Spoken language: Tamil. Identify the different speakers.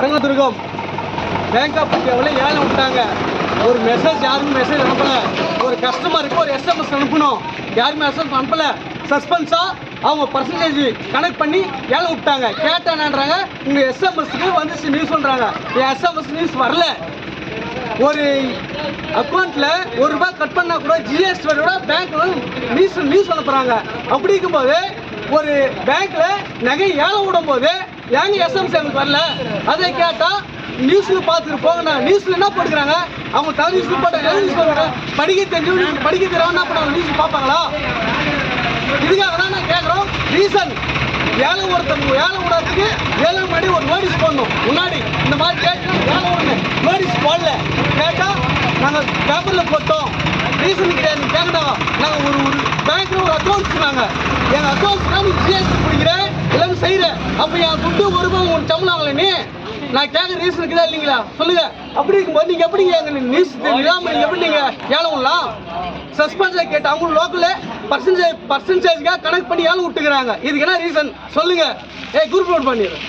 Speaker 1: அரங்கதுர்கம் பேங்க் ஆஃப் இந்தியாவில் ஏழை விட்டாங்க. ஒரு மெசேஜ் யாருக்கும் மெசேஜ் அனுப்பலை. ஒரு கஸ்டமருக்கு ஒரு எஸ்எம்எஸ் அனுப்பணும். யாருமே எஸ்எம்எஸ் அனுப்பலை. சஸ்பென்ஸாக அவங்க பர்சன்டேஜ் கனெக்ட் பண்ணி ஏழை விட்டாங்க. கேட்டானான்றாங்க உங்கள் எஸ்எம்எஸ்க்கு வந்துச்சு நியூஸ் பண்ணுறாங்க என் எஸ்எம்எஸ் நியூஸ் வரல. ஒரு அக்கௌண்ட்ல ஒரு ரூபாய் கட் பண்ணா கூட ஜிஎஸ்டி விட பேங்க்ல நியூஸ் நியூஸ் அனுப்புறாங்க. அப்படி இருக்கும்போது ஒரு பேங்க்ல நகை ஏழை விடும் போது ஏங்க எஸ்எம்எஸ் எங்களுக்கு வரல? அதை கேட்டால் நியூஸில் பார்த்துட்டு நான் நியூஸில் என்ன போட்டுக்கிறாங்க? அவங்க தமிழ் நியூஸ் போட்டாங்க நியூஸ் போடுறாங்க படிக்க தெரிஞ்சு படிக்க தெரியாமல் என்ன பண்ணுவாங்க? நியூஸ் பார்ப்பாங்களா? இதுக்காக தான் நான் கேட்குறோம் ரீசன் ஏழை ஒருத்தவங்க ஏழை விடாததுக்கு ஏழை முன்னாடி ஒரு நோட்டீஸ் போடணும். முன்னாடி இந்த மாதிரி கேட்டு ஏழை ஒன்று நோட்டீஸ் போடல. கேட்டால் நாங்கள் பேப்பரில் போட்டோம். ரீசன் கிடையாது கேட்கணும் நாங்கள் ஒரு ஒரு பேங்க்கில் ஒரு அக்கௌண்ட்ஸ் நாங்கள் எங்கள் அக்கௌண்ட்ஸ்னா ஜிஎஸ்டி என் ஒரு உங்களுக்கு தமிழாங்களே நீ? நான் கேட்குற ரீசன் இருக்குதா இல்லைங்களா? சொல்லுங்க. அப்படி இருக்கும்போது நீங்க எப்படி எங்க நியூஸ் இல்லாம எப்படி நீங்க ஏழை விடலாம் சஸ்பென்ஸ் கேட்டு அவங்க லோக்கல்ல பர்சன்டேஜ் பர்சன்டேஜ்க்காக கனெக்ட் பண்ணி ஏழை விட்டுக்கிறாங்க. இதுக்கு என்ன ரீசன் சொல்லுங்க. ஏய் குரூப் அவுட் பண்ணிடுறேன்